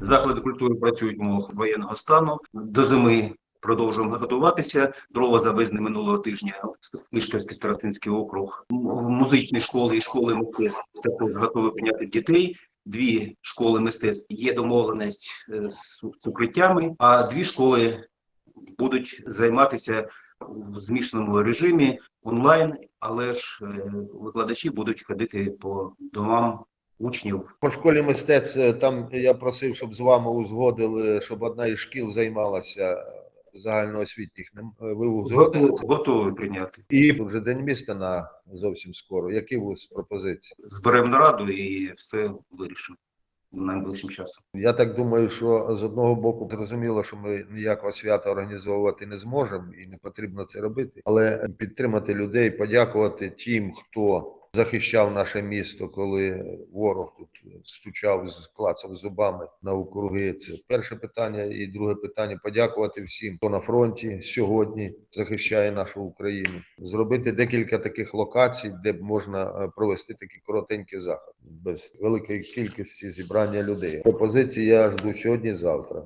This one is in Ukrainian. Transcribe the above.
Заклади культури працюють в умовах воєнного стану. До зими продовжуємо готуватися. Дрова завезли минулого тижня в Мишківський старостинський округ. Музичні школи і школи мистецтв також готові прийняти дітей. Дві школи мистецтв є домовленість е, з, з укриттями, а дві школи будуть займатися в змішаному режимі онлайн, але ж е, викладачі будуть ходити по домам учнів По школі мистецтв е, там я просив, щоб з вами узгодили, щоб одна із шкіл займалася загальноосвітніх. Е, Ви узгодили? готові, готові прийняти. І вже день міста на зовсім скоро. Які у вас пропозиції? Зберемо нараду і все вирішимо найближчим часом. Я так думаю, що з одного боку зрозуміло, що ми ніякого свята організовувати не зможемо і не потрібно це робити, але підтримати людей, подякувати тим, хто захищав наше місто, коли ворог тут стучав, клацав зубами на округи. Це перше питання. І друге питання подякувати всім, хто на фронті сьогодні захищає нашу Україну. Зробити декілька таких локацій, де б можна е, провести такі коротенькі заходи без великої кількості зібрання людей. Пропозиції я жду сьогодні, завтра.